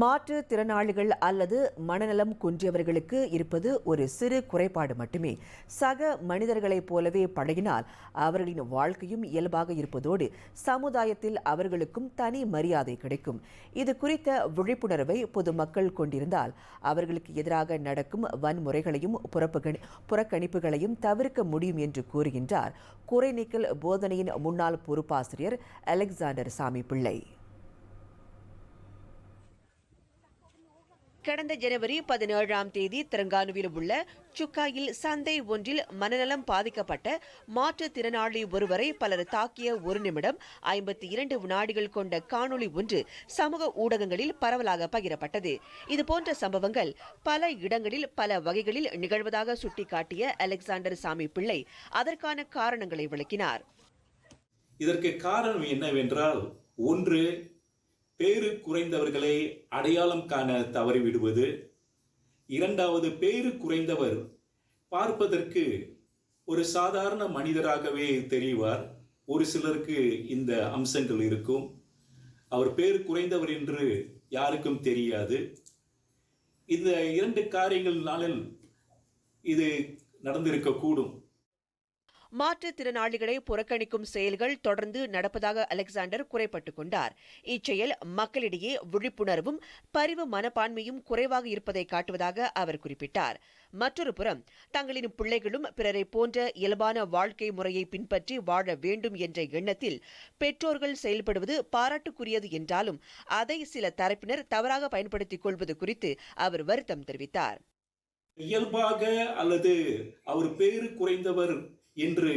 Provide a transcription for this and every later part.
மாற்றுத்திறனாளிகள் அல்லது மனநலம் குன்றியவர்களுக்கு இருப்பது ஒரு சிறு குறைபாடு மட்டுமே. சக மனிதர்களைப் போலவே பழகினால் அவர்களின் வாழ்க்கையும் இயல்பாக இருப்பதோடு சமுதாயத்தில் அவர்களுக்கும் தனி மரியாதை கிடைக்கும். இது குறித்த விழிப்புணர்வை பொதுமக்கள் கொண்டிருந்தால் அவர்களுக்கு எதிராக நடக்கும் வன்முறைகளையும் புறக்கணிப்புகளையும் தவிர்க்க முடியும் என்று கூறுகின்றார் குறைநீக்கல் போதனையின் முன்னாள் பொறுப்பாசிரியர் அலெக்சாண்டர் சாமி பிள்ளை கடந்த ஜனவரி பதினேழாம் தேதி தெலங்கானுவில் உள்ள சுக்காயில் சந்தை ஒன்றில் மனநலம் பாதிக்கப்பட்ட மாற்றுத்திறனாளி ஒருவரை பலர் தாக்கிய ஒரு நிமிடம் ஐம்பத்தி இரண்டு வினாடிகள் கொண்ட காணொளி ஒன்று சமூக ஊடகங்களில் பரவலாக பகிரப்பட்டது. இதுபோன்ற சம்பவங்கள் பல இடங்களில் பல வகைகளில் நிகழ்வதாக சுட்டிக்காட்டிய அலெக்சாண்டர் சாமி பிள்ளை அதற்கான காரணங்களை விளக்கினார். இதற்கு காரணம் என்னவென்றால் ஒன்று பேரு குறைந்தவர்களை அடையாளம் காண தவறிவிடுவது. இரண்டாவது பேரு குறைந்தவர் பார்ப்பதற்கு ஒரு சாதாரண மனிதராகவே தெரிவார். ஒரு சிலருக்கு இந்த அம்சங்கள் இருக்கும். அவர் பேர் குறைந்தவர் என்று யாருக்கும் தெரியாது. இந்த இரண்டு காரியங்கள்னாலில் இது நடந்திருக்கக்கூடும். மாற்றுத்திறனாளிகளை புறக்கணிக்கும் செயல்கள் தொடர்ந்து நடப்பதாக அலெக்சாண்டர் குறைப்பட்டுக் கொண்டார். இச்செயல் மக்களிடையே விழிப்புணர்வும் பரிவு மனப்பான்மையும் குறைவாக இருப்பதை காட்டுவதாக அவர் குறிப்பிட்டார். மற்றொரு புறம் தங்களின் பிள்ளைகளும் பிறரை போன்ற இயல்பான வாழ்க்கை முறையை பின்பற்றி வாழ வேண்டும் என்ற எண்ணத்தில் பெற்றோர்கள் செயல்படுவது பாராட்டுக்குரியது என்றாலும் அதை சில தரப்பினர் தவறாக பயன்படுத்திக் கொள்வது குறித்து அவர் வருத்தம் தெரிவித்தார். இயல்பாக அல்லது அவர் பேரு குறைந்தவர் இன்று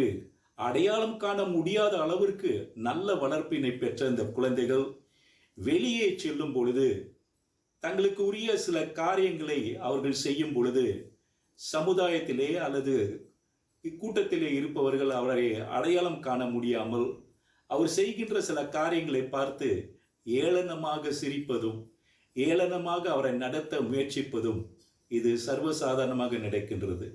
அடையாளம் காண முடியாத அளவிற்கு நல்ல வளர்ப்பினை பெற்ற இந்த குழந்தைகள் வெளியே செல்லும் பொழுது தங்களுக்கு உரிய சில காரியங்களை அவர்கள் செய்யும் பொழுது சமுதாயத்திலே அல்லது இக்கூட்டத்திலே இருப்பவர்கள் அவரை அடையாளம் காண முடியாமல் அவர் செய்கின்ற சில காரியங்களை பார்த்து ஏளனமாக சிரிப்பதும் ஏளனமாக அவரை நடத்த முயற்சிப்பதும் இது சர்வசாதாரணமாக நடக்கின்றது.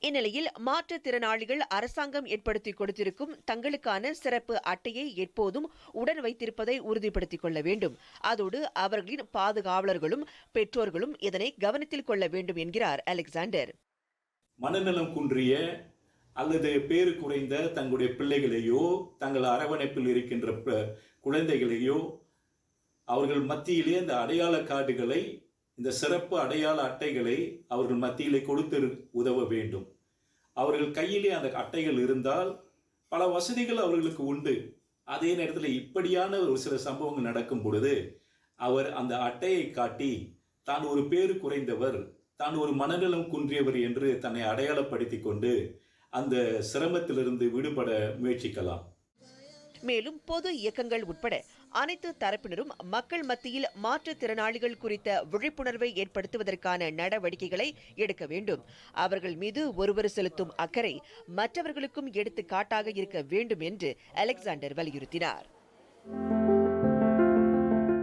இந்நிலையில் மாற்றுத்திறனாளிகள் அரசாங்கம் ஏற்படுத்தி கொடுத்திருக்கும் தங்களுக்கான சிறப்பு அட்டையை எப்போதும் உடன் வைத்திருப்பதை உறுதிப்படுத்திக் கொள்ள வேண்டும். அதோடு அவர்களின் பாதுகாவலர்களும் பெற்றோர்களும் இதனை கவனத்தில் கொள்ள வேண்டும் என்கிறார் அலெக்சாண்டர். மனநலம் குன்றிய அல்லது பேரு குறைந்த தங்களுடைய பிள்ளைகளையோ தங்கள் அரவணைப்பில் இருக்கின்ற குழந்தைகளையோ அவர்கள் மத்தியிலே அந்த அடையாள கார்டுகளை இந்த சிறப்பு அடையாள அட்டைகளை அவர்கள் மத்தியிலே கொடுத்து உதவ வேண்டும். அவர்கள் கையிலே அந்த அட்டைகள் இருந்தால் பல வசதிகள் அவர்களுக்கு உண்டு. அதே நேரத்தில் இப்படியான ஒரு சில சம்பவங்கள் நடக்கும் பொழுது அவர் அந்த அட்டையை காட்டி தான் ஒரு பேரு குறைந்தவர் தான் ஒரு மனநலம் குன்றியவர் என்று தன்னை அடையாளப்படுத்திக் கொண்டு அந்த சிரமத்திலிருந்து விடுபட முயற்சிக்கலாம். மேலும் பொது இயக்கங்கள் உட்பட அனைத்து தரப்பினரும் மக்கள் மத்தியில் மாற்றுத்திறனாளிகள் குறித்த விழிப்புணர்வை ஏற்படுத்துவதற்கான நடவடிக்கைகளை எடுக்க வேண்டும். அவர்கள் மீது ஒருவர் செலுத்தும் அக்கறை மற்றவர்களுக்கும் எடுத்துக்காட்டாக இருக்க வேண்டும் என்று அலெக்சாண்டர் வலியுறுத்தினார்.